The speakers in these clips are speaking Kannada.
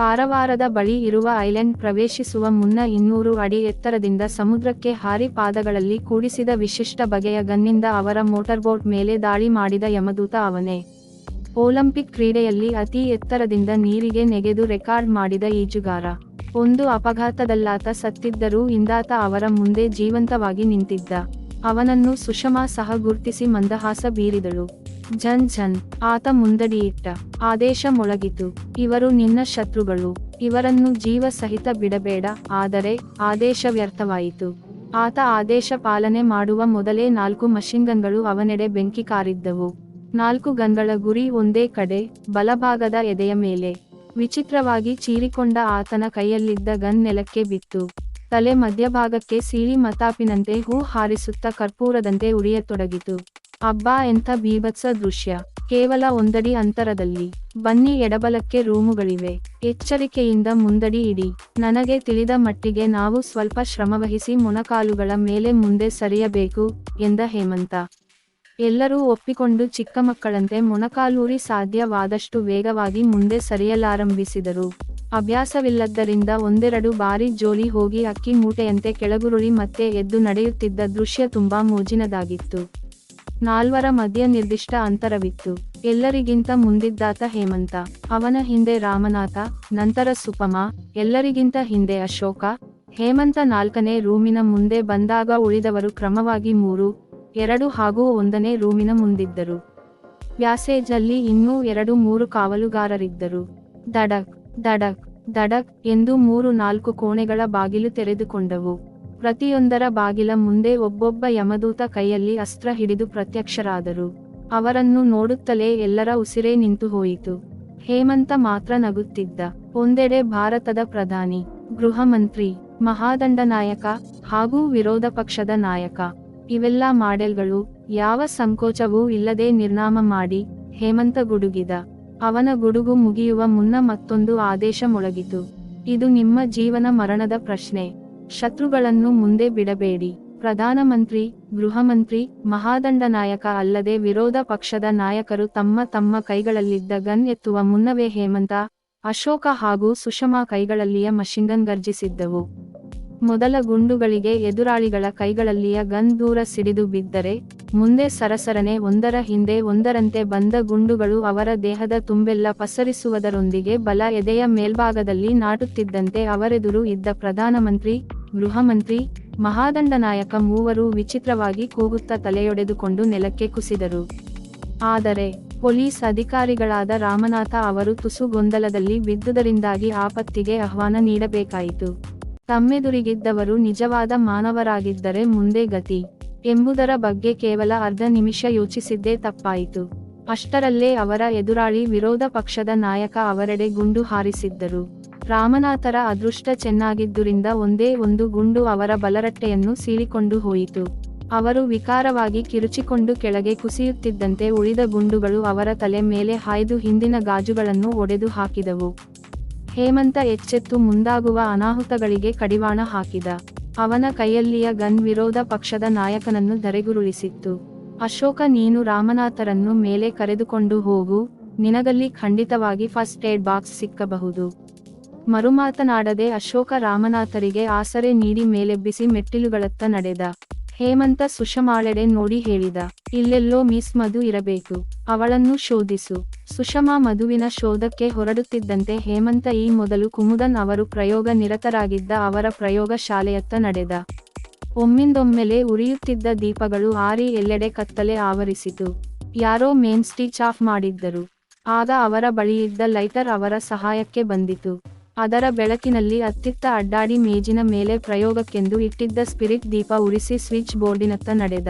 ಕಾರವಾರದ ಬಳಿ ಇರುವ ಐಲ್ಯಾಂಡ್ ಪ್ರವೇಶಿಸುವ ಮುನ್ನ ಇನ್ನೂರು ಅಡಿ ಎತ್ತರದಿಂದ ಸಮುದ್ರಕ್ಕೆ ಹಾರಿ ಪಾದಗಳಲ್ಲಿ ಕೂಡಿಸಿದ ವಿಶಿಷ್ಟ ಬಗೆಯ ಗನ್ನಿಂದ ಅವರ ಮೋಟಾರ್ಬೋಟ್ ಮೇಲೆ ದಾಳಿ ಮಾಡಿದ ಯಮದೂತ ಅವನೇ. ಒಲಿಂಪಿಕ್ ಕ್ರೀಡೆಯಲ್ಲಿ ಅತಿ ಎತ್ತರದಿಂದ ನೀರಿಗೆ ನೆಗೆದು ರೆಕಾರ್ಡ್ ಮಾಡಿದ ಈಜುಗಾರ ಒಂದು ಅಪಘಾತದಲ್ಲಾತ ಸತ್ತಿದ್ದರೂ ಇಂದಾತ ಅವರ ಮುಂದೆ ಜೀವಂತವಾಗಿ ನಿಂತಿದ್ದ. ಅವನನ್ನು ಸುಷಮಾ ಸಹ ಗುರುತಿಸಿ ಮಂದಹಾಸ ಬೀರಿದಳು. ಜನ್ ಜನ್, ಆತ ಮುಂದಡಿಯಿಟ್ಟ. ಆದೇಶ ಮೊಳಗಿತು ಇವರು ನಿನ್ನ ಶತ್ರುಗಳು. ಇವರನ್ನು ಜೀವ ಸಹಿತ ಬಿಡಬೇಡ. ಆದರೆ, ಆದೇಶ ವ್ಯರ್ಥವಾಯಿತು. ಆತ ಆದೇಶ ಪಾಲನೆ ಮಾಡುವ ಮೊದಲೇ ನಾಲ್ಕು ಮಷಿನ್ಗನ್ಗಳು ಅವನೆಡೆ ಬೆಂಕಿ ಕಾರಿದ್ದವು. ನಾಲ್ಕು ಗನ್ಗಳ ಗುರಿ ಒಂದೇ ಕಡೆ, ಬಲಭಾಗದ ಎದೆಯ ಮೇಲೆ. ವಿಚಿತ್ರವಾಗಿ ಚೀರಿಕೊಂಡ ಆತನ ಕೈಯಲ್ಲಿದ್ದ ಗನ್ ನೆಲಕ್ಕೆ ಬಿತ್ತು. ತಲೆ ಮಧ್ಯಭಾಗಕ್ಕೆ ಸೀಳಿ ಮತಾಪಿನಂತೆ ಹೂ ಹಾರಿಸುತ್ತ ಕರ್ಪೂರದಂತೆ ಉರಿಯತೊಡಗಿತು. ಅಬ್ಬಾ ಎಂಥ ಬೀಭತ್ಸ ದೃಶ್ಯ. ಕೇವಲ ಒಂದಡಿ ಅಂತರದಲ್ಲಿ. ಬನ್ನಿ ಎಡಬಲಕ್ಕೆ ರೂಮುಗಳಿವೆ. ಎಚ್ಚರಿಕೆಯಿಂದ ಮುಂದಡಿ ಇಡಿ. ನನಗೆ ತಿಳಿದ ಮಟ್ಟಿಗೆ ನಾವು ಸ್ವಲ್ಪ ಶ್ರಮವಹಿಸಿ ಮೊಣಕಾಲುಗಳ ಮೇಲೆ ಮುಂದೆ ಸರಿಯಬೇಕು, ಎಂದ ಹೇಮಂತ. ಎಲ್ಲರೂ ಒಪ್ಪಿಕೊಂಡು ಚಿಕ್ಕ ಮಕ್ಕಳಂತೆ ಮೊಣಕಾಲೂರಿ ಸಾಧ್ಯವಾದಷ್ಟು ವೇಗವಾಗಿ ಮುಂದೆ ಸರಿಯಲಾರಂಭಿಸಿದರು. ಅಭ್ಯಾಸವಿಲ್ಲದ್ದರಿಂದ ಒಂದೆರಡು ಬಾರಿ ಜೋಲಿ ಹೋಗಿ ಅಕ್ಕಿ ಮೂಟೆಯಂತೆ ಕೆಳಗುರುಳಿ ಮತ್ತೆ ಎದ್ದು ನಡೆಯುತ್ತಿದ್ದ ದೃಶ್ಯ ತುಂಬಾ ಮೋಜಿನದಾಗಿತ್ತು. ನಾಲ್ವರ ಮಧ್ಯ ನಿರ್ದಿಷ್ಟ ಅಂತರವಿತ್ತು. ಎಲ್ಲರಿಗಿಂತ ಮುಂದಿದ್ದಾತ ಹೇಮಂತ, ಅವನ ಹಿಂದೆ ರಾಮನಾಥ, ನಂತರ ಸುಪಮಾ, ಎಲ್ಲರಿಗಿಂತ ಹಿಂದೆ ಅಶೋಕ. ಹೇಮಂತ ನಾಲ್ಕನೇ ರೂಮಿನ ಮುಂದೆ ಬಂದಾಗ ಉಳಿದವರು ಕ್ರಮವಾಗಿ ಮೂರು, ಎರಡು ಹಾಗೂ ಒಂದನೇ ರೂಮಿನ ಮುಂದಿದ್ದರು. ವ್ಯಾಸೇಜಲ್ಲಿ ಇನ್ನೂ ಎರಡು ಮೂರು ಕಾವಲುಗಾರರಿದ್ದರು. ದಡಕ್ ದಡಕ್ ದಡಕ್ ಎಂದು ಮೂರು ನಾಲ್ಕು ಕೋಣೆಗಳ ಬಾಗಿಲು ತೆರೆದುಕೊಂಡವು. ಪ್ರತಿಯೊಂದರ ಬಾಗಿಲ ಮುಂದೆ ಒಬ್ಬೊಬ್ಬ ಯಮದೂತ ಕೈಯಲ್ಲಿ ಅಸ್ತ್ರ ಹಿಡಿದು ಪ್ರತ್ಯಕ್ಷರಾದರು. ಅವರನ್ನು ನೋಡುತ್ತಲೇ ಎಲ್ಲರ ಉಸಿರೇ ನಿಂತು ಹೋಯಿತು. ಹೇಮಂತ ಮಾತ್ರ ನಗುತ್ತಿದ್ದ. ಒಂದೆಡೆ ಭಾರತದ ಪ್ರಧಾನಿ ಗೃಹ ಮಂತ್ರಿ ಮಹಾದಂಡ ನಾಯಕ ಹಾಗೂ ವಿರೋಧ ಪಕ್ಷದ ನಾಯಕ. ಇವೆಲ್ಲ ಮಾಡೆಲ್ಗಳು, ಯಾವ ಸಂಕೋಚವೂ ಇಲ್ಲದೆ ನಿರ್ನಾಮ ಮಾಡಿ ಹೇಮಂತ ಗುಡುಗಿದ. ಅವನ ಗುಡುಗು ಮುಗಿಯುವ ಮುನ್ನ ಮತ್ತೊಂದು ಆದೇಶ ಮೊಳಗಿತು. ಇದು ನಿಮ್ಮ ಜೀವನ ಮರಣದ ಪ್ರಶ್ನೆ. ಶತ್ರುಗಳನ್ನು ಮುಂದೆ ಬಿಡಬೇಡಿ. ಪ್ರಧಾನಮಂತ್ರಿ, ಗೃಹಮಂತ್ರಿ, ಮಹಾದಂಡ ನಾಯಕ ಅಲ್ಲದೆ ವಿರೋಧ ಪಕ್ಷದ ನಾಯಕರು ತಮ್ಮ ತಮ್ಮ ಕೈಗಳಲ್ಲಿದ್ದ ಗನ್ ಎತ್ತುವ ಮುನ್ನವೇ ಹೇಮಂತ, ಅಶೋಕ ಹಾಗೂ ಸುಷಮಾ ಕೈಗಳಲ್ಲಿಯ ಮಷಿನ್ಗನ್ ಗರ್ಜಿಸಿದ್ದವು. ಮೊದಲ ಗುಂಡುಗಳಿಗೆ ಎದುರಾಳಿಗಳ ಕೈಗಳಲ್ಲಿಯ ಗನ್ ದೂರ ಸಿಡಿದು ಬಿದ್ದರೆ, ಮುಂದೆ ಸರಸರನೆ ಒಂದರ ಹಿಂದೆ ಒಂದರಂತೆ ಬಂದ ಗುಂಡುಗಳು ಅವರ ದೇಹದ ತುಂಬೆಲ್ಲ ಪಸರಿಸುವುದರೊಂದಿಗೆ ಬಲ ಎದೆಯ ಮೇಲ್ಭಾಗದಲ್ಲಿ ನಾಟುತ್ತಿದ್ದಂತೆ ಅವರೆದುರು ಇದ್ದ ಪ್ರಧಾನಮಂತ್ರಿ ಗೃಹ ಮಹಾದಂಡನಾಯಕ ಮಹಾದಂಡ ನಾಯಕ ಮೂವರು ವಿಚಿತ್ರವಾಗಿ ಕೂಗುತ್ತಾ ತಲೆಯೊಡೆದುಕೊಂಡು ನೆಲಕ್ಕೆ ಕುಸಿದರು. ಆದರೆ, ಪೊಲೀಸ್ ಅಧಿಕಾರಿಗಳಾದ ರಾಮನಾಥ ಅವರು ತುಸು ಗೊಂದಲದಲ್ಲಿ ಬಿದ್ದುದರಿಂದಾಗಿ ಆಪತ್ತಿಗೆ ಆಹ್ವಾನ ನೀಡಬೇಕಾಯಿತು. ತಮ್ಮೆದುರಿಗಿದ್ದವರು ನಿಜವಾದ ಮಾನವರಾಗಿದ್ದರೆ ಮುಂದೆ ಗತಿ ಎಂಬುದರ ಬಗ್ಗೆ ಕೇವಲ ಅರ್ಧ ನಿಮಿಷ ಯೋಚಿಸಿದ್ದೇ ತಪ್ಪಾಯಿತು. ಅಷ್ಟರಲ್ಲೇ ಅವರ ಎದುರಾಳಿ ವಿರೋಧ ಪಕ್ಷದ ನಾಯಕ ಅವರೆಡೆ ಗುಂಡು ಹಾರಿಸಿದ್ದರು. ರಾಮನಾಥರ ಅದೃಷ್ಟ ಚೆನ್ನಾಗಿದ್ದುರಿಂದ ಒಂದೇ ಒಂದು ಗುಂಡು ಅವರ ಬಲರಟ್ಟೆಯನ್ನು ಸೀಳಿಕೊಂಡು ಹೋಯಿತು. ಅವರು ವಿಕಾರವಾಗಿ ಕಿರುಚಿಕೊಂಡು ಕೆಳಗೆ ಕುಸಿಯುತ್ತಿದ್ದಂತೆ ಉಳಿದ ಗುಂಡುಗಳು ಅವರ ತಲೆ ಮೇಲೆ ಹಾಯ್ದು ಹಿಂದಿನ ಗಾಜುಗಳನ್ನು ಒಡೆದು ಹಾಕಿದವು. ಹೇಮಂತ ಎಚ್ಚೆತ್ತು ಮುಂದಾಗುವ ಅನಾಹುತಗಳಿಗೆ ಕಡಿವಾಣ ಹಾಕಿದ. ಅವನ ಕೈಯಲ್ಲಿಯ ಗನ್ ವಿರೋಧ ಪಕ್ಷದ ನಾಯಕನನ್ನು ಧರೆಗುರುಳಿಸಿತ್ತು. ಅಶೋಕ, ನೀನು ರಾಮನಾಥರನ್ನು ಮೇಲೆ ಕರೆದುಕೊಂಡು ಹೋಗು. ನಿನಗಲ್ಲಿ ಖಂಡಿತವಾಗಿ ಫಸ್ಟ್ ಏಡ್ ಬಾಕ್ಸ್ ಸಿಕ್ಕಬಹುದು. ಮರುಮಾತನಾಡದೆ ಅಶೋಕ ರಾಮನಾಥರಿಗೆ ಆಸರೆ ನೀಡಿ ಮೇಲೆಬ್ಬಿಸಿ ಮೆಟ್ಟಿಲುಗಳತ್ತ ನಡೆದ. ಹೇಮಂತ ಸುಷಮಾಳೆಡೆ ನೋಡಿ ಹೇಳಿದ. ಇಲ್ಲೆಲ್ಲೋ ಮಿಸ್ ಮಧು ಇರಬೇಕು. ಅವಳನ್ನು ಶೋಧಿಸು. ಸುಷಮಾ ಮಧುವಿನ ಶೋಧಕ್ಕೆ ಹೊರಡುತ್ತಿದ್ದಂತೆ ಹೇಮಂತ ಈ ಮೊದಲು ಕುಮುದನ್ ಅವರು ಪ್ರಯೋಗ ನಿರತರಾಗಿದ್ದ ಅವರ ಪ್ರಯೋಗ ಶಾಲೆಯತ್ತ ನಡೆದ. ಒಮ್ಮಿಂದೊಮ್ಮೆಲೆ ಉರಿಯುತ್ತಿದ್ದ ದೀಪಗಳು ಆರಿ ಎಲ್ಲೆಡೆ ಕತ್ತಲೆ ಆವರಿಸಿತು. ಯಾರೋ ಮೇನ್ ಸ್ಟಿಚ್ ಆಫ್ ಮಾಡಿದ್ದರು. ಆಗ ಅವರ ಬಳಿಯಿದ್ದ ಲೈಟರ್ ಅವರ ಸಹಾಯಕ್ಕೆ ಬಂದಿತು. ಅದರ ಬೆಳಕಿನಲ್ಲಿ ಅತ್ತಿತ್ತ ಅಡ್ಡಾಡಿ ಮೇಜಿನ ಮೇಲೆ ಪ್ರಯೋಗಕ್ಕೆಂದು ಇಟ್ಟಿದ್ದ ಸ್ಪಿರಿಟ್ ದೀಪ ಉರಿಸಿ ಸ್ವಿಚ್ ಬೋರ್ಡಿನತ್ತ ನಡೆದ.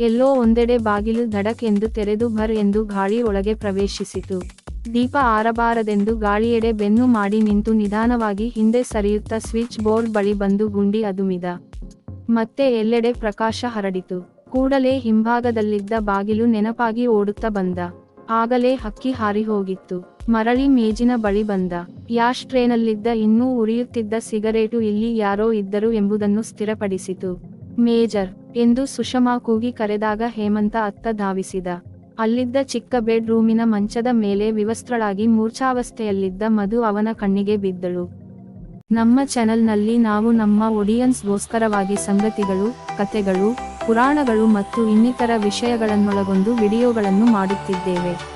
ಎಲ್ಲೋ ಒಂದೆಡೆ ಬಾಗಿಲು ಧಡಕ್ ಎಂದು ತೆರೆದು ಭರ್ ಎಂದು ಗಾಳಿ ಒಳಗೆ ಪ್ರವೇಶಿಸಿತು. ದೀಪ ಆರಬಾರದೆಂದು ಗಾಳಿಯೆಡೆ ಬೆನ್ನು ಮಾಡಿ ನಿಂತು ನಿಧಾನವಾಗಿ ಹಿಂದೆ ಸರಿಯುತ್ತಾ ಸ್ವಿಚ್ ಬೋರ್ಡ್ ಬಳಿ ಬಂದು ಗುಂಡಿ ಅದುಮಿದ. ಮತ್ತೆ ಎಲ್ಲೆಡೆ ಪ್ರಕಾಶ ಹರಡಿತು. ಕೂಡಲೇ ಹಿಂಭಾಗದಲ್ಲಿದ್ದ ಬಾಗಿಲು ನೆನಪಾಗಿ ಓಡುತ್ತಾ ಬಂದ. ಆಗಲೇ ಹಕ್ಕಿ ಹಾರಿ ಹೋಗಿತ್ತು. ಮರಳಿ ಮೇಜಿನ ಬಳಿ ಬಂದ. ಯಾಶ್ ಟ್ರೇನಲ್ಲಿದ್ದ ಇನ್ನೂ ಉರಿಯುತ್ತಿದ್ದ ಸಿಗರೇಟು ಇಲ್ಲಿ ಯಾರೋ ಇದ್ದರು ಎಂಬುದನ್ನು ಸ್ಥಿರಪಡಿಸಿತು. ಮೇಜರ್ ಎಂದು ಸುಷಮಾ ಕೂಗಿ ಕರೆದಾಗ ಹೇಮಂತ ಅತ್ತ ಧಾವಿಸಿದ. ಅಲ್ಲಿದ್ದ ಚಿಕ್ಕ ಬೆಡ್ ರೂಮಿನ ಮಂಚದ ಮೇಲೆ ವಿವಸ್ತ್ರಳಾಗಿ ಮೂರ್ಛಾವಸ್ಥೆಯಲ್ಲಿದ್ದ ಮಧು ಅವನ ಕಣ್ಣಿಗೆ ಬಿದ್ದಳು. ನಮ್ಮ ಚಾನೆಲ್ನಲ್ಲಿ ನಾವು ನಮ್ಮ ಒಡಿಯನ್ಸ್ಗೋಸ್ಕರವಾಗಿ ಸಂಗತಿಗಳು, ಕಥೆಗಳು, ಪುರಾಣಗಳು ಮತ್ತು ಇನ್ನಿತರ ವಿಷಯಗಳನ್ನೊಳಗೊಂಡು ವಿಡಿಯೋಗಳನ್ನು ಮಾಡುತ್ತಿದ್ದೇವೆ.